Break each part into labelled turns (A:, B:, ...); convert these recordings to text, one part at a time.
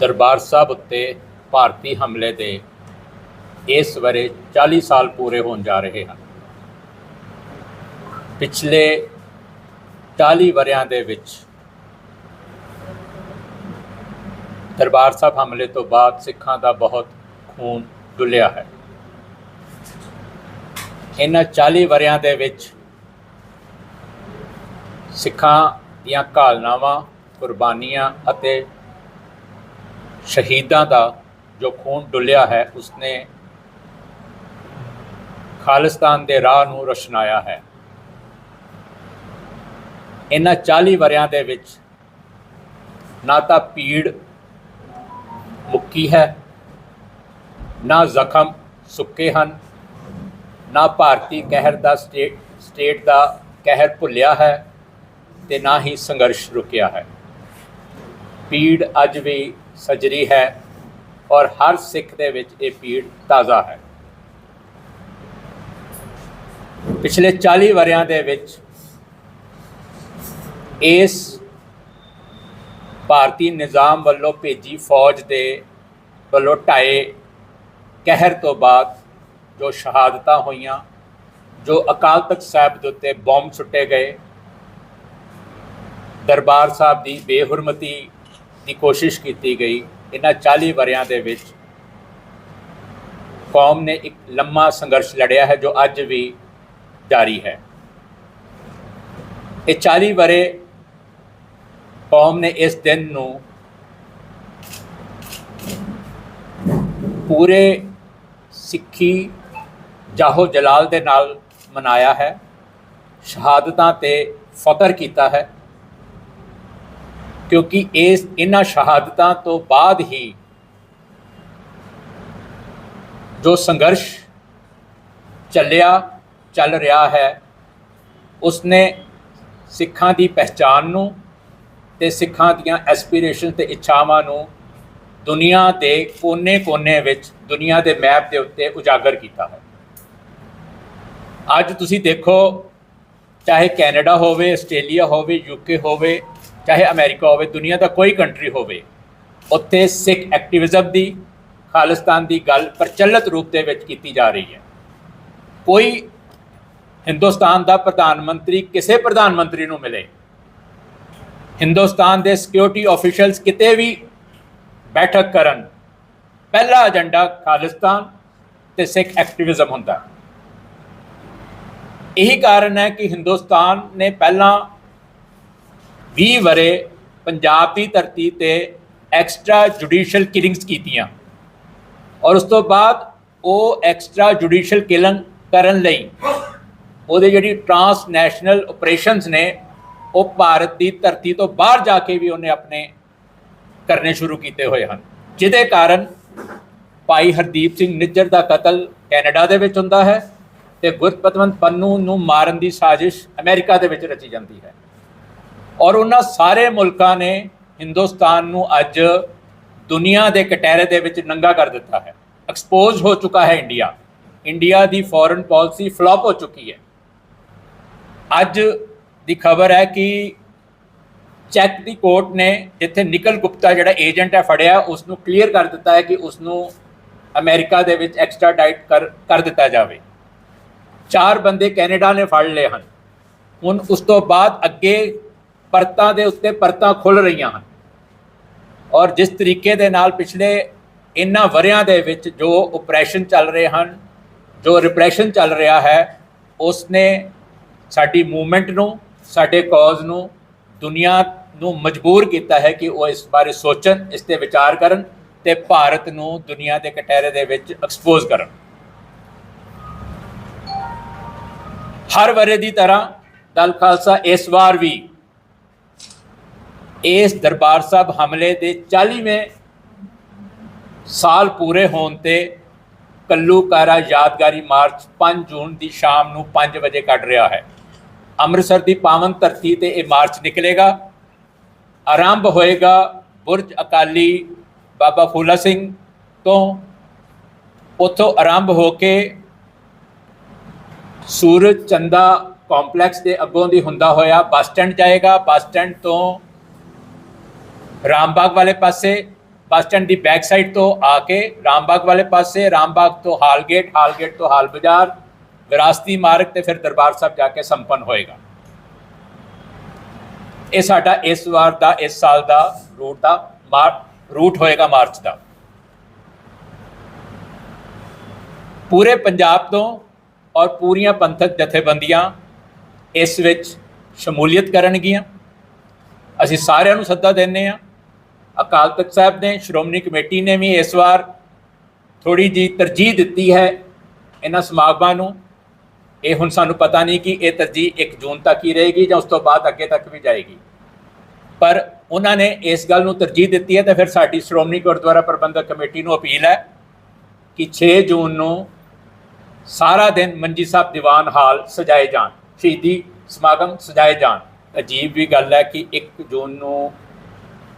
A: ਦਰਬਾਰ ਸਾਹਿਬ ਉੱਤੇ ਭਾਰਤੀ ਹਮਲੇ ਦੇ ਇਸ ਵਰੇ 40 ਸਾਲ ਪੂਰੇ ਹੋਣ ਜਾ ਰਹੇ ਹਨ। ਪਿਛਲੇ 40 ਵਰਿਆਂ ਦੇ ਵਿੱਚ ਦਰਬਾਰ ਸਾਹਿਬ ਹਮਲੇ ਤੋਂ ਬਾਅਦ ਸਿੱਖਾਂ ਦਾ ਬਹੁਤ ਖੂਨ ਡੁੱਲਿਆ ਹੈ। ਇਹਨਾਂ 40 ਵਰਿਆਂ ਦੇ ਵਿੱਚ ਸਿੱਖਾਂ ਦੀਆਂ ਘਾਲਨਾਵਾਂ, ਕੁਰਬਾਨੀਆਂ ਅਤੇ ਸ਼ਹੀਦਾਂ ਦਾ ਜੋ ਖੂਨ ਡੁੱਲਿਆ ਹੈ, ਉਸਨੇ ਖਾਲਿਸਤਾਨ ਦੇ ਰਾਹ ਨੂੰ ਰੋਸ਼ਨਾਇਆ ਹੈ। ਇਹਨਾਂ 40 ਵਰਿਆਂ ਦੇ ਵਿੱਚ ਨਾ ਤਾਂ ਪੀੜ ਮੁੱਕੀ ਹੈ, ਨਾ ਜ਼ਖਮ ਸੁੱਕੇ ਹਨ, ਨਾ ਭਾਰਤੀ ਕਹਿਰ ਦਾ ਸਟੇਟ ਸਟੇਟ ਦਾ ਕਹਿਰ ਭੁੱਲਿਆ ਹੈ ਤੇ ਨਾ ਹੀ ਸੰਘਰਸ਼ ਰੁਕਿਆ ਹੈ। ਪੀੜ ਅੱਜ ਵੀ ਸਜਰੀ ਹੈ ਔਰ ਹਰ ਸਿੱਖ ਦੇ ਵਿੱਚ ਇਹ ਪੀੜ ਤਾਜ਼ਾ ਹੈ। ਪਿਛਲੇ 40 ਵਰਿਆਂ ਦੇ ਵਿੱਚ ਇਸ ਭਾਰਤੀ ਨਿਜ਼ਾਮ ਵੱਲੋਂ ਭੇਜੀ ਫੌਜ ਦੇ ਵੱਲੋਂ ਢਾਏ ਕਹਿਰ ਤੋਂ ਬਾਅਦ ਜੋ ਸ਼ਹਾਦਤਾਂ ਹੋਈਆਂ, ਜੋ ਅਕਾਲ ਤਖਤ ਸਾਹਿਬ ਦੇ ਉੱਤੇ ਬੰਬ ਸੁੱਟੇ ਗਏ, ਦਰਬਾਰ ਸਾਹਿਬ ਦੀ ਬੇਹੁਰਮਤੀ ਦੀ ਕੋਸ਼ਿਸ਼ ਕੀਤੀ ਗਈ, ਇਹਨਾਂ 40 ਵਰਿਆਂ ਦੇ ਵਿੱਚ ਕੌਮ ਨੇ ਇੱਕ ਲੰਮਾ ਸੰਘਰਸ਼ ਲੜਿਆ ਹੈ ਜੋ ਅੱਜ ਵੀ ਜਾਰੀ ਹੈ। ਇਹ 40 ਵਰੇ ਕੌਮ ਨੇ ਇਸ ਦਿਨ ਨੂੰ ਪੂਰੇ ਸਿੱਖੀ ਜਾਹੋ ਜਲਾਲ ਦੇ ਨਾਲ ਮਨਾਇਆ ਹੈ, ਸ਼ਹਾਦਤਾਂ ਤੇ ਫਖਰ ਕੀਤਾ ਹੈ। ਕਿਉਂਕਿ ਇਸ ਇਹਨਾਂ ਸ਼ਹਾਦਤਾਂ ਤੋਂ ਬਾਅਦ ਹੀ ਜੋ ਸੰਘਰਸ਼ ਚੱਲਿਆ, ਚੱਲ ਰਿਹਾ ਹੈ, ਉਸਨੇ ਸਿੱਖਾਂ ਦੀ ਪਹਿਚਾਨ ਨੂੰ ਤੇ ਸਿੱਖਾਂ ਦੀਆਂ ਐਸਪੀਰੇਸ਼ਨ ਤੇ ਇੱਛਾਵਾਂ ਨੂੰ ਦੁਨੀਆ ਦੇ ਕੋਨੇ-ਕੋਨੇ ਵਿੱਚ, ਦੁਨੀਆ ਦੇ ਮੈਪ ਦੇ ਉੱਤੇ ਉਜਾਗਰ ਕੀਤਾ ਹੈ। ਅੱਜ ਤੁਸੀਂ ਦੇਖੋ, ਚਾਹੇ ਕੈਨੇਡਾ ਹੋਵੇ, ਆਸਟ੍ਰੇਲੀਆ ਹੋਵੇ ਯੂਕੇ ਹੋਵੇ ਚਾਹੇ ਅਮਰੀਕਾ ਹੋਵੇ, ਦੁਨੀਆ ਦਾ ਕੋਈ ਕੰਟਰੀ ਹੋਵੇ, ਉੱਥੇ ਸਿੱਖ ਐਕਟਿਵਿਜ਼ਮ ਦੀ, ਖਾਲਿਸਤਾਨ ਦੀ ਗੱਲ ਪ੍ਰਚਲਿਤ ਰੂਪ ਦੇ ਵਿੱਚ ਕੀਤੀ ਜਾ ਰਹੀ ਹੈ। ਕੋਈ ਹਿੰਦੁਸਤਾਨ ਦਾ ਪ੍ਰਧਾਨ ਮੰਤਰੀ ਕਿਸੇ ਪ੍ਰਧਾਨ ਮੰਤਰੀ ਨੂੰ ਮਿਲੇ। ਹਿੰਦੁਸਤਾਨ ਦੇ ਸਿਕਿਉਰਿਟੀ ਆਫੀਸ਼ੀਅਲਸ ਕਿਤੇ ਵੀ ਬੈਠਕ ਕਰਨ, ਪਹਿਲਾ ਏਜੰਡਾ ਖਾਲਿਸਤਾਨ ਤੇ ਸਿੱਖ ਐਕਟਿਵਿਜ਼ਮ ਹੁੰਦਾ। ਇਹੀ ਕਾਰਨ ਹੈ ਕਿ ਹਿੰਦੁਸਤਾਨ ਨੇ ਪਹਿਲਾਂ 20 ਵਰੇ ਪੰਜਾਬ ਦੀ ਧਰਤੀ ਤੇ ਐਕਸਟਰਾ ਜੁਡੀਸ਼ੀਅਲ ਕਿਲਿੰਗਸ ਕੀਤੀਆਂ। ਔਰ ਉਸ ਤੋਂ ਬਾਅਦ ਉਹ ਐਕਸਟਰਾ ਜੁਡੀਸ਼ੀਅਲ ਕਿਲਿੰਗ ਕਰਨ ਲਈ ਉਹਦੇ ਜਿਹੜੀ ਟਰਾਂਸ ਨੈਸ਼ਨਲ ਆਪਰੇਸ਼ਨਸ ਨੇ, ਉਹ ਭਾਰਤ ਦੀ ਧਰਤੀ ਤੋਂ ਬਾਹਰ ਜਾ ਕੇ ਵੀ ਉਹਨੇ ਆਪਣੇ ਕਰਨੇ ਸ਼ੁਰੂ ਕੀਤੇ ਹੋਏ ਹਨ। ਜਿਹਦੇ ਕਾਰਨ ਭਾਈ ਹਰਦੀਪ ਸਿੰਘ ਨਿੱਜਰ ਦਾ ਕਤਲ ਕੈਨੇਡਾ ਦੇ ਵਿੱਚ ਹੁੰਦਾ ਹੈ ਤੇ ਗੁਰਪਤਵੰਤ ਪੰਨੂ ਨੂੰ ਮਾਰਨ ਦੀ ਸਾਜ਼ਿਸ਼ ਅਮਰੀਕਾ ਦੇ ਵਿੱਚ ਰਚੀ ਜਾਂਦੀ ਹੈ। ਔਰ ਉਹਨਾਂ ਸਾਰੇ ਮੁਲਕਾਂ ਨੇ ਹਿੰਦੁਸਤਾਨ ਨੂੰ ਅੱਜ ਦੁਨੀਆ ਦੇ ਕਟਹਿਰੇ ਦੇ ਵਿੱਚ ਨੰਗਾ ਕਰ ਦਿੱਤਾ ਹੈ। ਐਕਸਪੋਜ਼ ਹੋ ਚੁੱਕਾ ਹੈ ਇੰਡੀਆ। ਇੰਡੀਆ ਦੀ ਫੋਰਨ ਪਾਲਿਸੀ ਫਲॉप ਹੋ ਚੁੱਕੀ ਹੈ। ਅੱਜ ਦੀ ਖਬਰ ਹੈ ਕਿ ਚੈੱਕ ਦੀ ਕੋਰਟ ਨੇ ਜਿੱਥੇ ਨਿਕਲ ਗੁਪਤਾ ਜਿਹੜਾ ਏਜੰਟ ਹੈ ਫੜਿਆ ਉਸ ਨੂੰ ਕਲੀਅਰ ਕਰ ਦਿੱਤਾ ਹੈ ਕਿ ਉਸ ਨੂੰ ਅਮਰੀਕਾ ਦੇ ਵਿੱਚ ਐਕਸਟਰਾ ਡਾਈਟ ਕਰ ਕਰ ਦਿੱਤਾ ਜਾਵੇ। ਚਾਰ ਬੰਦੇ ਕੈਨੇਡਾ ਨੇ ਫੜ ਲਏ ਹਨ। ਹੁਣ ਉਸ ਤੋਂ ਬਾਅਦ ਅੱਗੇ ਪਰਤਾਂ ਦੇ ਉੱਤੇ ਪਰਤਾਂ ਖੁੱਲ ਰਹੀਆਂ ਹਨ। ਔਰ ਜਿਸ ਤਰੀਕੇ ਦੇ ਨਾਲ ਪਿਛਲੇ ਇਨ੍ਹਾਂ ਵਰਿਆਂ ਦੇ ਵਿੱਚ ਜੋ ਆਪਰੇਸ਼ਨ ਚੱਲ ਰਹੇ ਹਨ, ਜੋ ਰਿਪਰੈਸ਼ਨ ਚੱਲ ਰਿਹਾ ਹੈ ਉਸ ਨੇ ਸਾਡੀ ਮੂਵਮੈਂਟ ਨੂੰ, ਸਾਡੇ ਕਾਜ਼ ਨੂੰ, ਦੁਨੀਆ ਨੂੰ ਮਜਬੂਰ ਕੀਤਾ ਹੈ ਕਿ ਉਹ ਇਸ ਬਾਰੇ ਸੋਚਣ, ਇਸ ਤੇ ਵਿਚਾਰ ਕਰਨ ਤੇ ਭਾਰਤ ਨੂੰ ਦੁਨੀਆ ਦੇ ਕਟਹਿਰੇ ਦੇ ਵਿੱਚ ਐਕਸਪੋਜ਼ ਕਰਨ। ਹਰ ਵਰੇ ਦੀ ਤਰ੍ਹਾਂ ਦਲ ਖਾਲਸਾ ਇਸ ਵਾਰ ਵੀ ਇਸ ਦਰਬਾਰ ਸਾਹਿਬ ਹਮਲੇ ਦੇ 40ਵੇਂ ਸਾਲ ਪੂਰੇ ਹੋਣ ਤੇ ਕੱਲੂਕਾਰਾ ਯਾਦਗਾਰੀ ਮਾਰਚ 5 ਜੂਨ ਦੀ ਸ਼ਾਮ ਨੂੰ 5 ਵਜੇ ਕੱਢ ਰਿਹਾ ਹੈ। ਅੰਮ੍ਰਿਤਸਰ ਦੀ ਪਾਵਨ ਧਰਤੀ ਤੇ ਇਹ ਮਾਰਚ ਨਿਕਲੇਗਾ। ਆਰੰਭ ਹੋਏਗਾ ਬੁਰਜ ਅਕਾਲੀ ਬਾਬਾ ਫੂਲਾ ਸਿੰਘ ਤੋਂ। ਉੱਥੋਂ ਆਰੰਭ ਹੋ ਕੇ ਸੂਰਜ ਚੰਦਾ ਕੰਪਲੈਕਸ ਦੇ ਅੱਗੋਂ ਦੀ ਹੁੰਦਾ ਹੋਇਆ ਬੱਸ ਸਟੈਂਡ ਜਾਏਗਾ। ਬੱਸ ਸਟੈਂਡ ਤੋਂ ਰਾਮਬਾਗ ਵਾਲੇ ਪਾਸੇ ਬੱਸ ਸਟੈਂਡ ਦੀ ਬੈਕ ਸਾਈਡ ਤੋਂ ਆ ਕੇ ਰਾਮਬਾਗ ਵਾਲੇ ਪਾਸੇ ਰਾਮਬਾਗ ਤੋਂ ਹਾਲਗੇਟ ਹਾਲਗੇਟ ਤੋਂ ਹਾਲ ਬਾਜ਼ਾਰ ਵਿਰਾਸਤੀ ਮਾਰਗ ਤੇ ਫਿਰ ਦਰਬਾਰ ਸਾਹਿਬ ਜਾ ਕੇ ਸੰਪੰਨ ਹੋਏਗਾ ਇਹ ਸਾਡਾ ਇਸ ਵਾਰ ਦਾ ਇਸ ਸਾਲ ਦਾ ਰੂਟ ਦਾ ਮਾਰ ਰੂਟ ਹੋਏਗਾ ਮਾਰਚ ਦਾ ਪੂਰੇ ਪੰਜਾਬ ਤੋਂ ਔਰ ਪੂਰੀਆਂ ਪੰਥਕ ਜਥੇਬੰਦੀਆਂ ਇਸ ਵਿੱਚ ਸ਼ਮੂਲੀਅਤ ਕਰਨਗੀਆਂ ਅਸੀਂ ਸਾਰਿਆਂ ਨੂੰ ਸੱਦਾ ਦਿੰਦੇ ਹਾਂ ਅਕਾਲ ਤਖਤ ਸਾਹਿਬ ਨੇ, ਸ਼੍ਰੋਮਣੀ ਕਮੇਟੀ ਨੇ ਵੀ ਇਸ ਵਾਰ ਥੋੜੀ ਜੀ ਤਰਜੀਹ ਦਿੱਤੀ ਹੈ ਇਹਨਾਂ ਸਮਾਗਮਾਂ ਨੂੰ। ਇਹ ਹੁਣ ਸਾਨੂੰ ਪਤਾ ਨਹੀਂ ਕਿ ਇਹ ਤਰਜੀਹ 1 ਜੂਨ ਤੱਕ ਹੀ ਰਹੇਗੀ ਜਾਂ ਉਸ ਤੋਂ ਬਾਅਦ ਅੱਗੇ ਤੱਕ ਵੀ ਜਾਏਗੀ। ਪਰ ਉਹਨਾਂ ਨੇ ਇਸ ਗੱਲ ਨੂੰ ਤਰਜੀਹ ਦਿੱਤੀ ਹੈ ਤਾਂ ਫਿਰ ਸਾਡੀ ਸ਼੍ਰੋਮਣੀ ਗੁਰਦੁਆਰਾ ਪ੍ਰਬੰਧਕ ਕਮੇਟੀ ਨੂੰ ਅਪੀਲ ਹੈ ਕਿ 6 ਜੂਨ ਨੂੰ ਸਾਰਾ ਦਿਨ ਮੰਜੀ ਸਾਹਿਬ ਦੀਵਾਨ ਹਾਲ ਸਜਾਏ ਜਾਣ, ਸ਼ਹੀਦੀ ਸਮਾਗਮ ਸਜਾਏ ਜਾਣ। ਅਜੀਬ ਵੀ ਗੱਲ ਹੈ ਕਿ 1 ਜੂਨ ਨੂੰ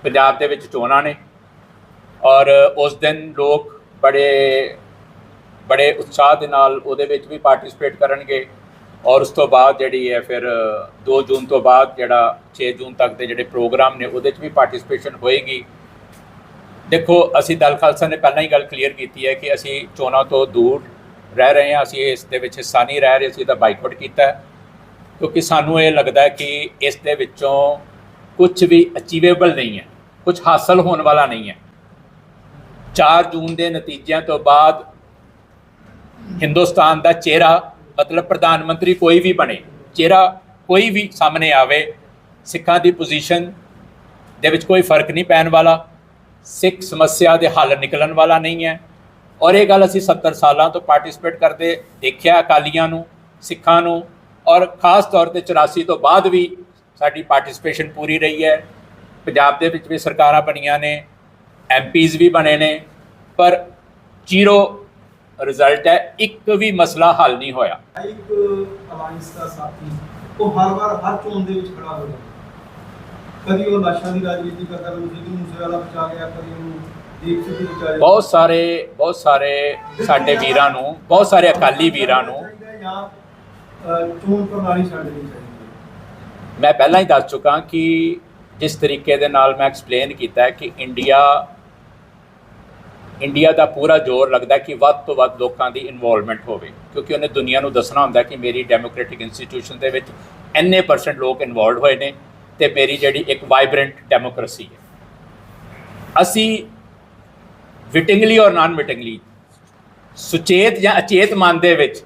A: ਪੰਜਾਬ ਦੇ ਵਿੱਚ ਚੋਣਾਂ ਨੇ ਔਰ ਉਸ ਦਿਨ ਲੋਕ ਬੜੇ ਬੜੇ ਉਤਸ਼ਾਹ ਦੇ ਨਾਲ ਉਹਦੇ ਵਿੱਚ ਵੀ ਪਾਰਟਿਸਿਪੇਟ ਕਰਨਗੇ ਔਰ ਉਸ ਤੋਂ ਬਾਅਦ ਜਿਹੜੀ ਹੈ ਫਿਰ 2 ਜੂਨ ਤੋਂ ਬਾਅਦ ਜਿਹੜਾ 6 ਜੂਨ ਤੱਕ ਦੇ ਜਿਹੜੇ ਪ੍ਰੋਗਰਾਮ ਨੇ ਉਹਦੇ 'ਚ ਵੀ ਪਾਰਟਿਸਿਪੇਸ਼ਨ ਹੋਏਗੀ। ਦੇਖੋ, ਅਸੀਂ ਦਲ ਖਾਲਸਾ ਨੇ ਪਹਿਲਾਂ ਹੀ ਗੱਲ ਕਲੀਅਰ ਕੀਤੀ ਹੈ ਕਿ ਅਸੀਂ ਚੋਣਾਂ ਤੋਂ ਦੂਰ ਰਹਿ ਰਹੇ ਹਾਂ, ਅਸੀਂ ਇਸ ਦੇ ਵਿੱਚ ਹਿੱਸਾ ਨਹੀਂ ਰਹਿ ਰਹੇ, ਅਸੀਂ ਤਾਂ ਬਾਈਕਾਟ ਕੀਤਾ ਕਿਉਂਕਿ ਸਾਨੂੰ ਇਹ ਲੱਗਦਾ ਕਿ ਇਸ ਦੇ ਵਿੱਚੋਂ ਕੁਝ ਵੀ ਅਚੀਵੇਬਲ ਨਹੀਂ ਹੈ ਕੁਝ ਹਾਸਲ ਹੋਣ ਵਾਲਾ ਨਹੀਂ ਹੈ। 4 ਜੂਨ ਦੇ ਨਤੀਜਿਆਂ ਤੋਂ ਬਾਅਦ ਹਿੰਦੁਸਤਾਨ ਦਾ ਚਿਹਰਾ, ਮਤਲਬ ਪ੍ਰਧਾਨ ਮੰਤਰੀ ਕੋਈ ਵੀ ਬਣੇ, ਚਿਹਰਾ ਕੋਈ ਵੀ ਸਾਹਮਣੇ ਆਵੇ, ਸਿੱਖਾਂ ਦੀ ਪੋਜੀਸ਼ਨ ਦੇ ਵਿੱਚ ਕੋਈ ਫ਼ਰਕ ਨਹੀਂ ਪੈਣ ਵਾਲਾ, ਸਿੱਖ ਸਮੱਸਿਆ ਦੇ ਹੱਲ ਨਿਕਲਣ ਵਾਲਾ ਨਹੀਂ ਹੈ। ਔਰ ਇਹ ਗੱਲ ਅਸੀਂ 70 ਸਾਲਾਂ ਤੋਂ ਪਾਰਟਿਸਿਪੇਟ ਕਰਦੇ ਦੇਖਿਆ ਅਕਾਲੀਆਂ ਨੂੰ, ਸਿੱਖਾਂ ਨੂੰ, ਔਰ ਖਾਸ ਤੌਰ ਤੇ 84 ਤੋਂ ਬਾਅਦ ਵੀ ਸਾਡੀ ਪਾਰਟਿਸਿਪੇਸ਼ਨ ਪੂਰੀ ਰਹੀ ਹੈ। ਪੰਜਾਬ ਦੇ ਵਿੱਚ ਵੀ ਸਰਕਾਰਾਂ ਬਣੀਆਂ ਨੇ ਐਮਪੀਜ਼ ਵੀ ਬਣੇ ਨੇ ਪਰ ਜ਼ੀਰੋ ਰਿਜ਼ਲਟ ਹੈ ਇੱਕ ਵੀ ਮਸਲਾ ਹੱਲ ਨਹੀਂ ਹੋਇਆ।
B: ਇੱਕ ਅਲਾਈਅੰਸ ਦਾ ਸਾਥੀ ਉਹ ਹਰ ਵਾਰ ਹਰ ਚੋਣ ਦੇ ਵਿੱਚ ਖੜਾ ਹੋ ਜਾਂਦਾ ਕਦੀ ਉਹ ਲਾਸ਼ਾਂ ਦੀ ਰਾਜਨੀਤੀ ਕਰਦਾ ਕਦੀ ਸਿੱਧੂ ਮੂਸੇਵਾਲਾ ਬਚਾ ਗਿਆ ਕਦੀ ਉਹਨੂੰ ਦੀਪ ਸਿੱਧੂ ਬਚਾ ਗਿਆ।
A: ਬਹੁਤ ਸਾਰੇ ਬਹੁਤ ਸਾਰੇ ਸਾਡੇ ਵੀਰਾਂ ਨੂੰ ਬਹੁਤ ਸਾਰੇ ਅਕਾਲੀ ਵੀਰਾਂ ਨੂੰ
B: ਚੋਣ ਪ੍ਰਣਾਲੀ ਛੱਡ ਦੇਣੀ ਚਾਹੀਦੀ।
A: ਮੈਂ ਪਹਿਲਾਂ ਹੀ ਦੱਸ ਚੁੱਕਾ ਕਿ ਜਿਸ ਤਰੀਕੇ ਦੇ ਨਾਲ ਮੈਂ ਐਕਸਪਲੇਨ ਕੀਤਾ ਹੈ ਕਿ ਇੰਡੀਆ ਇੰਡੀਆ ਦਾ ਪੂਰਾ ਜ਼ੋਰ ਲੱਗਦਾ ਕਿ ਵੱਧ ਤੋਂ ਵੱਧ ਲੋਕਾਂ ਦੀ ਇਨਵੋਲਵਮੈਂਟ ਹੋਵੇ, ਕਿਉਂਕਿ ਉਹਨੇ ਦੁਨੀਆ ਨੂੰ ਦੱਸਣਾ ਹੁੰਦਾ ਕਿ ਮੇਰੀ ਡੈਮੋਕ੍ਰੈਟਿਕ ਇੰਸਟੀਟਿਊਸ਼ਨ ਦੇ ਵਿੱਚ ਇੰਨੇ ਪਰਸੈਂਟ ਲੋਕ ਇਨਵੋਲਵ ਹੋਏ ਨੇ ਤੇ ਮੇਰੀ ਜਿਹੜੀ ਇੱਕ ਵਾਈਬ੍ਰੈਂਟ ਡੈਮੋਕ੍ਰੇਸੀ ਹੈ। ਅਸੀਂ ਵਿਟਿੰਗਲੀ ਔਰ ਨਾਨ ਵਿਟਿੰਗਲੀ ਸੁਚੇਤ ਜਾਂ ਅਚੇਤ ਮਨ ਦੇ ਵਿੱਚ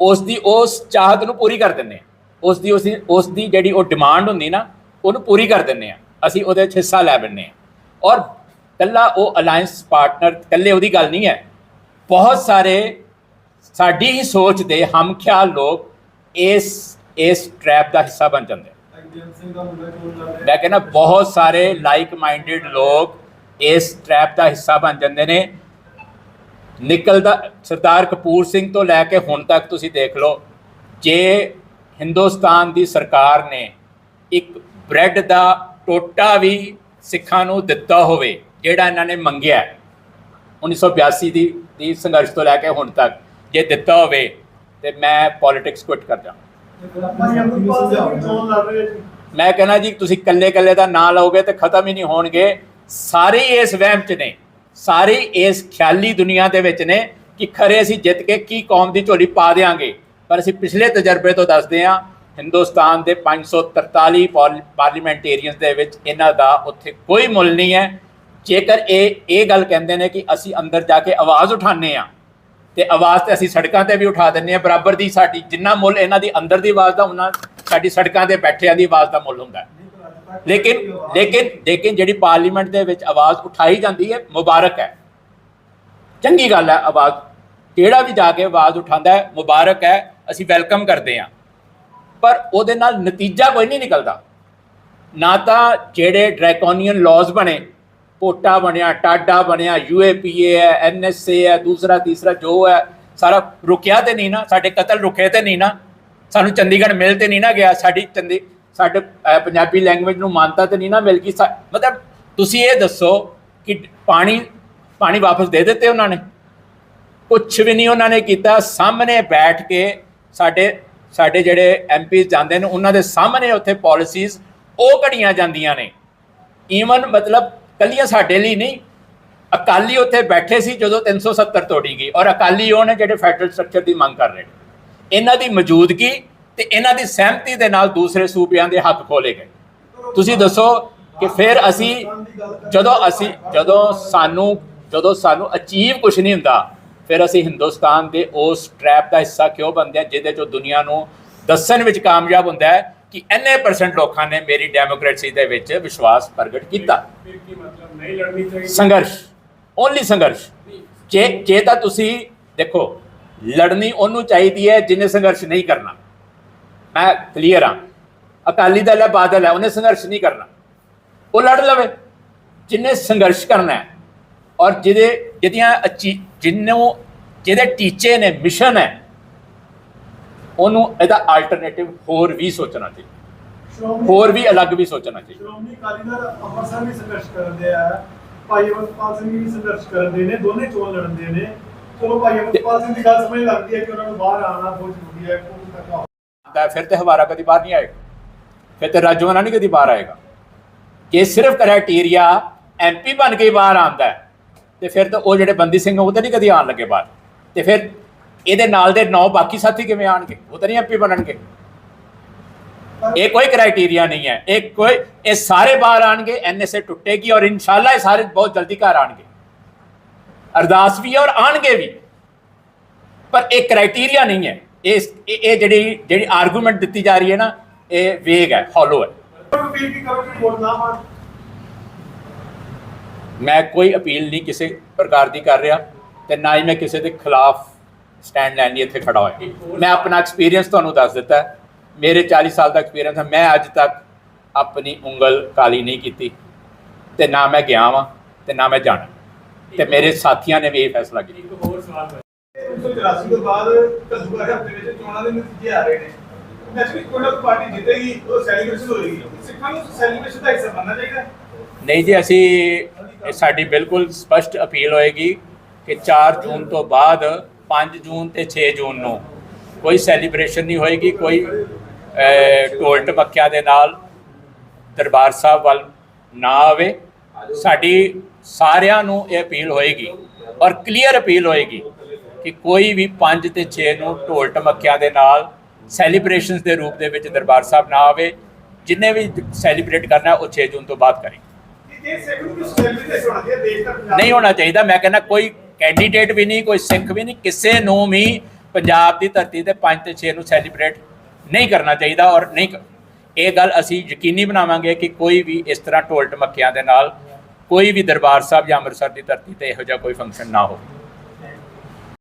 A: ਉਸ ਦੀ ਉਸ ਚਾਹਤ ਨੂੰ ਪੂਰੀ ਕਰ ਦਿੰਦੇ ਉਸ ਦੀ ਉਸ ਦੀ ਉਸ ਦੀ ਜਿਹੜੀ ਉਹ ਡਿਮਾਂਡ ਹੁੰਦੀ ਨਾ, ਉਹਨੂੰ ਪੂਰੀ ਕਰ ਦਿੰਦੇ ਆ। ਅਸੀਂ ਉਹਦੇ ਵਿੱਚ ਹਿੱਸਾ ਲੈ ਬੰਨੇ ਆ। ਔਰ ਕੱਲਾ ਉਹ ਅਲਾਈਅੰਸ ਪਾਰਟਨਰ ਕੱਲੇ ਉਹਦੀ ਗੱਲ ਨਹੀਂ ਹੈ। ਬਹੁਤ ਸਾਰੇ ਸਾਡੀ ਹੀ ਸੋਚ ਦੇ ਹਮਖਿਆਲ ਲੋਕ ਇਸ ਇਸ ਟ੍ਰੈਪ ਦਾ ਹਿੱਸਾ ਬਣ ਜਾਂਦੇ ਮੈਂ ਕਹਿੰਦਾ ਬਹੁਤ ਸਾਰੇ ਲਾਈਕ ਮਾਈਂਡਡ ਲੋਕ ਇਸ ਟ੍ਰੈਪ ਦਾ ਹਿੱਸਾ ਬਣ ਜਾਂਦੇ ਨੇ। ਨਿਕਲਦਾ ਸਰਦਾਰ ਕਪੂਰ ਸਿੰਘ ਤੋਂ ਲੈ ਕੇ ਹੁਣ ਤੱਕ ਤੁਸੀਂ ਦੇਖ ਲਓ, ਜੇ ਹਿੰਦੁਸਤਾਨ ਦੀ ਸਰਕਾਰ ਨੇ ਇੱਕ ਬ੍ਰੈਡ ਦਾ ਟੋਟਾ ਵੀ ਸਿੱਖਾਂ ਨੂੰ ਦਿੱਤਾ ਹੋਵੇ ਜਿਹੜਾ ਇਹਨਾਂ ਨੇ ਮੰਗਿਆ ਹੈ, 1982 ਦੀ ਦੀ ਸੰਘਰਸ਼ ਤੋਂ ਲੈ ਕੇ ਹੁਣ ਤੱਕ ਜੇ ਦਿੱਤਾ ਹੋਵੇ ਤੇ ਮੈਂ ਪੋਲਿਟਿਕਸ ਕੁਇਟ ਕਰ ਜਾਵਾਂ ਮੈਂ ਕਹਿੰਦਾ ਜੀ ਤੁਸੀਂ ਕੱਲੇ ਕੱਲੇ ਦਾ ਨਾਂ ਲਓਗੇ ਤੇ ਖਤਮ ਹੀ ਨਹੀਂ ਹੋਣਗੇ। ਸਾਰੇ ਇਸ ਵਹਿਮ 'ਚ ਨੇ ਸਾਰੇ ਇਸ ਖਿਆਲੀ ਦੁਨੀਆ ਦੇ ਵਿੱਚ ਨੇ ਕਿ ਖਰੇ ਅਸੀਂ ਜਿੱਤ ਕੇ ਕੀ ਕੌਮ ਦੀ ਝੋਲੀ ਪਾ ਦੇਾਂਗੇ ਪਰ ਅਸੀਂ ਪਿਛਲੇ ਤਜਰਬੇ ਤੋਂ ਦੱਸਦੇ ਹਾਂ, ਹਿੰਦੁਸਤਾਨ ਦੇ 543 ਪਾਰਲ- ਪਾਰਲੀਮੈਂਟੇਰੀਅਨਸ ਦੇ ਵਿੱਚ ਇਹਨਾਂ ਦਾ ਉੱਥੇ ਕੋਈ ਮੁੱਲ ਨਹੀਂ ਹੈ। ਜੇਕਰ ਇਹ ਇਹ ਗੱਲ ਕਹਿੰਦੇ ਨੇ ਕਿ ਅਸੀਂ ਅੰਦਰ ਜਾ ਕੇ ਆਵਾਜ਼ ਉਠਾਉਂਦੇ ਆ ਤੇ ਆਵਾਜ਼ ਤੇ ਅਸੀਂ ਸੜਕਾਂ ਤੇ ਵੀ ਉਠਾ ਦਿੰਨੇ ਆ ਬਰਾਬਰ ਦੀ ਸਾਡੀ ਜਿੰਨਾ ਮੁੱਲ ਇਹਨਾਂ ਦੀ ਅੰਦਰ ਦੀ ਆਵਾਜ਼ ਦਾ, ਉਹਨਾਂ ਸਾਡੀ ਸੜਕਾਂ ਤੇ ਬੈਠਿਆਂ ਦੀ ਆਵਾਜ਼ ਦਾ ਮੁੱਲ ਹੁੰਦਾ। ਲੇਕਿਨ ਲੇਕਿਨ ਲੇਕਿਨ ਜਿਹੜੀ ਪਾਰਲੀਮੈਂਟ ਦੇ ਵਿੱਚ ਆਵਾਜ਼ ਉਠਾਈ ਜਾਂਦੀ ਹੈ, ਮੁਬਾਰਕ ਹੈ। ਚੰਗੀ ਗੱਲ ਹੈ, ਆਵਾਜ਼, ਕਿਹੜਾ ਵੀ ਜਾ ਕੇ ਆਵਾਜ਼ ਉਠਾਉਂਦਾ ਹੈ, ਮੁਬਾਰਕ ਹੈ। ਅਸੀਂ ਵੈਲਕਮ ਕਰਦੇ ਹਾਂ। ਪਰ ਉਹਦੇ ਨਾਲ ਨਤੀਜਾ ਕੋਈ ਨਹੀਂ ਨਿਕਲਦਾ। ਨਾ ਤਾਂ ਜਿਹੜੇ ਡਰੈਕੋਨੀਅਨ ਲਾਜ਼ ਬਣੇ, ਪੋਟਾ ਬਣਿਆ, ਟਾਡਾ ਬਣਿਆ ਯੂਏਪੀਏ ਹੈ ਐਨਐਸਏ ਹੈ, ਦੂਸਰਾ, ਤੀਸਰਾ ਜੋ ਹੈ, ਸਾਰਾ ਰੁਕਿਆ ਤੇ ਨਹੀਂ ਨਾ, ਸਾਡੇ ਕਤਲ ਰੁਕੇ ਤੇ ਨਹੀਂ ਨਾ, ਸਾਨੂੰ ਚੰਡੀਗੜ੍ਹ ਮਿਲ ਤੇ ਨਹੀਂ ਨਾ ਗਿਆ, ਸਾਡੀ ਚੰਦੀ ਸਾਡੇ ਪੰਜਾਬੀ ਲੈਂਗੁਏਜ ਨੂੰ ਮਾਨਤਾ ਤੇ ਨਹੀਂ ਨਾ ਮਿਲ ਗਈ, ਸਾ- ਮਤਲਬ ਤੁਸੀਂ ਇਹ ਦੱਸੋ ਕਿ ਪਾਣੀ ਪਾਣੀ ਵਾਪਸ ਦੇ ਦਿੱਤੇ ਉਹਨਾਂ ਨੇ? ਕੁਝ ਵੀ ਨਹੀਂ ਉਹਨਾਂ ਨੇ ਕੀਤਾ, ਸਾਹਮਣੇ ਬੈਠ ਕੇ ਸਾਡੇ ਸਾਡੇ ਜਿਹੜੇ ਐਮਪੀਸ ਜਾਂਦੇ ਨੇ, ਉਹਨਾਂ ਦੇ ਸਾਹਮਣੇ ਉੱਥੇ ਪਾਲਿਸੀਜ਼ ਉਹ ਘੜੀਆਂ ਜਾਂਦੀਆਂ ਨੇ। ਈਵਨ ਮਤਲਬ ਕੱਲੀਆਂ ਸਾਡੇ ਲਈ ਨਹੀਂ, ਅਕਾਲੀ ਉੱਥੇ ਬੈਠੇ ਸੀ ਜਦੋਂ 370 ਤੋੜੀ ਗਈ ਔਰ ਅਕਾਲੀ ਉਹ ਨੇ ਜਿਹੜੇ ਫੈਡਰਲ ਸਟਰਕਚਰ ਦੀ ਮੰਗ ਕਰ ਰਹੇ ਨੇ। ਇਹਨਾਂ ਦੀ ਮੌਜੂਦਗੀ ਤੇ ਇਹਨਾਂ ਦੀ ਸਹਿਮਤੀ ਦੇ ਨਾਲ ਦੂਸਰੇ ਸੂਬਿਆਂ ਦੇ ਹੱਕ ਖੋਲੇ ਗਏ। ਤੁਸੀਂ ਦੱਸੋ ਕਿ ਫਿਰ ਅਸੀਂ ਜਦੋਂ ਅਸੀਂ, ਜਦੋਂ ਸਾਨੂੰ ਜਦੋਂ ਸਾਨੂੰ ਅਚੀਵ ਕੁਝ ਨਹੀਂ ਹੁੰਦਾ ਫਿਰ ਅਸੀਂ ਹਿੰਦੁਸਤਾਨ ਦੇ ਉਸ ਟ੍ਰੈਪ ਦਾ ਹਿੱਸਾ ਕਿਉਂ ਬਣਦੇ ਹਾਂ ਜਿਹਦੇ ਚੋਂ ਦੁਨੀਆ ਨੂੰ ਦੱਸਣ ਵਿੱਚ ਕਾਮਯਾਬ ਹੁੰਦਾ ਹੈ ਕਿ ਇੰਨੇ ਪਰਸੈਂਟ ਲੋਕਾਂ ਨੇ ਮੇਰੀ ਡੈਮੋਕ੍ਰੇਸੀ ਦੇ ਵਿੱਚ ਵਿਸ਼ਵਾਸ ਪ੍ਰਗਟ ਕੀਤਾ।
C: ਫਿਰ ਕੀ ਮਤਲਬ? ਨਹੀਂ ਲੜਨੀ ਚਾਹੀਦੀ।
A: ਸੰਘਰਸ਼ ਓਨਲੀ ਸੰਘਰਸ਼। ਜੇ ਜੇ ਤਾਂ ਤੁਸੀਂ ਦੇਖੋ ਲੜਨੀ ਉਹਨੂੰ ਚਾਹੀਦੀ ਹੈ ਜਿਹਨੇ ਸੰਘਰਸ਼ ਨਹੀਂ ਕਰਨਾ। ਮੈਂ ਕਲੀਅਰ ਹਾਂ। ਅਕਾਲੀ ਦਲ ਹੈ ਬਾਦਲ ਹੈ ਉਹਨੇ ਸੰਘਰਸ਼ ਨਹੀਂ ਕਰਨਾ। ਉਹ ਲੜ ਲਵੇ। ਜਿਹਨੇ ਸੰਘਰਸ਼ ਕਰਨਾ ਹੈ ਔਰ ਜਿਹਦੇ ਜਿਹਦੀਆਂ ਜਿਹਨੂੰ ਜਿਹਦੇ ਟੀਚੇ ਨੇ ਮਿਸ਼ਨ ਹੈ ਉਹਨੂੰ ਇਹਦਾ ਆਲਟਰਨੇਟਿਵ ਹੋਰ ਵੀ ਸੋਚਣਾ ਚਾਹੀਦਾ। ਹੋਰ ਵੀ ਅਲੱਗ ਵੀ ਸੋਚਣਾ ਚਾਹੀਦਾ।
C: ਸ਼੍ਰੋਮਣੀ ਅਕਾਲੀ ਦਲ ਅੰਮ੍ਰਿਤਸਰ ਵੀ ਸੰਘਰਸ਼ ਕਰਦੇ ਆ। ਭਾਈ ਅਮਰਪਾਲ ਸਿੰਘ ਵੀ ਸੰਘਰਸ਼ ਕਰਦੇ ਨੇ ਦੋਨੇ ਚੋਣ ਲੜਦੇ ਨੇ। ਚਲੋ ਭਾਈ ਅਮਰਪਾਲ ਸਿੰਘ ਦੀ ਗੱਲ ਸਮਝ ਲੱਗਦੀ ਹੈ ਕਿ ਉਹਨਾਂ ਨੂੰ ਬਾਹਰ ਆਉਣਾ ਬਹੁਤ ਜ਼ਰੂਰੀ ਹੈ ਕੋਲ ਤੱਕ ਆਉਣਾ।
A: ਤਾਂ ਫਿਰ ਤੇ ਹਵਾਰਾ ਕਦੀ ਬਾਹਰ ਨਹੀਂ ਆਏਗਾ। ਫਿਰ ਤੇ ਰਾਜੋਆਨਾ ਨਹੀਂ ਕਦੀ ਬਾਹਰ ਆਏਗਾ। ਕਿ ਸਿਰਫ ਕ੍ਰਾਈਟੇਰੀਆ ਐਮਪੀ ਬਣ ਕੇ ਬਾਹਰ ਆਉਂਦਾ ਹੈ। ਤੇ ਫਿਰ ਤਾਂ ਉਹ ਜਿਹੜੇ ਬੰਦੀ ਸਿੰਘ ਉਹ ਤਾਂ ਨਹੀਂ ਕਦੀ ਆਉਣ ਲੱਗੇ ਬਾਹਰ। ਤੇ ਫਿਰ ਇਹਦੇ ਨਾਲ ਦੇ ਨੌ ਬਾਕੀ ਸਾਥੀ ਕਿਵੇਂ ਆਣਗੇ ਉਹ ਤਾਂ ਨਹੀਂ ਐਮਪੀ ਬਣਨਗੇ। ਇਹ ਕੋਈ ਕ੍ਰਾਈਟੇਰੀਆ ਨਹੀਂ ਹੈ। ਇਹ ਕੋਈ ਇਹ ਸਾਰੇ ਬਾਹਰ ਆਣਗੇ ਐਨਐਸਏ ਟੁੱਟੇਗੀ ਔਰ ਇਨਸ਼ਾਅੱਲਾ ਇਹ ਸਾਰੇ ਬਹੁਤ ਜਲਦੀ ਘਰ ਆਣਗੇ ਅਰਦਾਸ ਵੀ ਹੈ ਔਰ ਆਣਗੇ ਵੀ। ਪਰ ਇਹ ਕ੍ਰਾਈਟੇਰੀਆ ਨਹੀਂ ਹੈ। ਇਹ ਇਹ ਇਹ ਜਿਹੜੀ ਜਿਹੜੀ ਆਰਗੂਮੈਂਟ ਦਿੱਤੀ ਜਾ ਰਹੀ ਹੈ ਨਾ, ਇਹ ਵੇਗ ਹੈ ਹੌਲੋ ਹੈ
C: ਕੋਈ ਅਪੀਲ ਕੀ ਕਰੋ ਕਿ ਵੋਟ ਨਾ ਪਾਣ
A: ਮੈਂ ਕੋਈ ਅਪੀਲ ਨਹੀਂ ਕਿਸੇ ਪ੍ਰਕਾਰ ਦੀ ਕਰ ਰਿਹਾ ਤੇ ਨਾ ਹੀ ਮੈਂ ਕਿਸੇ ਦੇ ਖਿਲਾਫ ਸਟੈਂਡ ਲੈਣ ਲਈ ਇੱਥੇ ਖੜਾ ਹੋਇਆ। ਮੈਂ ਆਪਣਾ ਐਕਸਪੀਰੀਅੰਸ ਤੁਹਾਨੂੰ ਦੱਸ ਦਿੱਤਾ। ਮੇਰੇ 40 ਸਾਲ ਦਾ ਐਕਸਪੀਰੀਅੰਸ ਹੈ। ਮੈਂ ਅੱਜ ਤੱਕ ਆਪਣੀ ਉਂਗਲ ਕਾਲੀ ਨਹੀਂ ਕੀਤੀ ਤੇ ਨਾ ਮੈਂ ਗਿਆ ਵਾਂ ਤੇ ਨਾ ਮੈਂ ਜਾਣਾ। ਤੇ ਮੇਰੇ ਸਾਥੀਆਂ ਨੇ ਵੀ ਇਹ ਫੈਸਲਾ ਕੀਤਾ।
C: ਇੱਕ ਹੋਰ ਸਵਾਲ ਹੈ
B: 1984 ਤੋਂ ਬਾਅਦ ਘੱਲੂਘਾਰੇ ਹਫ਼ਤੇ ਵਿੱਚ ਚੋਣਾਂ ਦੇ ਨਤੀਜੇ ਆ ਰਹੇ ਨੇ। ਨੈਚੁਰਲੀ ਕੋਈ ਨਾ ਪਾਰਟੀ ਜਿੱਤੇਗੀ ਉਹ ਸੈਲੀਬ੍ਰੇਸ਼ਨ ਹੋਏਗੀ। ਸਿੱਖਾਂ ਨੂੰ ਸੈਲੀਬ੍ਰੇਸ਼ਨ ਦਾ ਹਿੱਸਾ ਬਣਨਾ ਚਾਹੀਦਾ ਹੈ।
A: ਨਹੀਂ ਜੀ ਅਸੀਂ ਇਹ ਸਾਡੀ ਬਿਲਕੁਲ ਸਪਸ਼ਟ ਅਪੀਲ ਹੋਏਗੀ ਕਿ 4 ਜੂਨ ਤੋਂ ਬਾਅਦ 5 ਜੂਨ ਤੇ 6 ਜੂਨ ਨੂੰ ਕੋਈ ਸੈਲੀਬ੍ਰੇਸ਼ਨ ਨਹੀਂ ਹੋਏਗੀ, ਕੋਈ ਢੋਲ ਟਪਕਿਆਂ ਦੇ ਨਾਲ ਦਰਬਾਰ ਸਾਹਿਬ ਵੱਲ ਨਾ ਆਵੇ। ਸਾਡੀ ਸਾਰਿਆਂ ਨੂੰ ਇਹ ਅਪੀਲ ਹੋਏਗੀ ਔਰ ਕਲੀਅਰ ਅਪੀਲ ਹੋਏਗੀ ਕਿ ਕੋਈ ਵੀ 5 ਤੇ 6 ਨੂੰ ਢੋਲ ਟਮਕਿਆਂ ਦੇ ਨਾਲ ਸੈਲੀਬ੍ਰੇਸ਼ਨਸ ਦੇ ਰੂਪ ਦੇ ਵਿੱਚ ਦਰਬਾਰ ਸਾਹਿਬ ਨਾ ਆਵੇ। ਜਿੰਨੇ ਵੀ ਸੈਲੀਬ੍ਰੇਟ ਕਰਨਾ, ਉਹ 6 ਜੂਨ ਤੋਂ ਬਾਅਦ ਕਰੇ। ਨਹੀਂ ਹੋਣਾ ਚਾਹੀਦਾ। ਮੈਂ ਕਹਿੰਦਾ ਕੋਈ ਕੈਂਡੀਡੇਟ ਵੀ ਨਹੀਂ, ਕੋਈ ਸਿੱਖ ਵੀ ਨਹੀਂ, ਕਿਸੇ ਨੂੰ ਵੀ ਪੰਜਾਬ ਦੀ ਧਰਤੀ ਤੇ 5 ਤੇ 6 ਨੂੰ ਸੈਲੀਬ੍ਰੇਟ ਨਹੀਂ ਕਰਨਾ ਚਾਹੀਦਾ ਔਰ ਨਹੀਂ ਇਹ ਗੱਲ ਅਸੀਂ ਯਕੀਨੀ ਬਣਾਵਾਂਗੇ ਕਿ ਕੋਈ ਵੀ ਇਸ ਤਰ੍ਹਾਂ ਢੋਲ ਟਮਕਿਆਂ ਦੇ ਨਾਲ ਕੋਈ ਵੀ ਦਰਬਾਰ ਸਾਹਿਬ ਜਾਂ ਅੰਮ੍ਰਿਤਸਰ ਦੀ ਧਰਤੀ ਤੇ ਇਹੋ ਜਿਹਾ ਕੋਈ ਫੰਕਸ਼ਨ ਨਾ ਹੋਵੇ।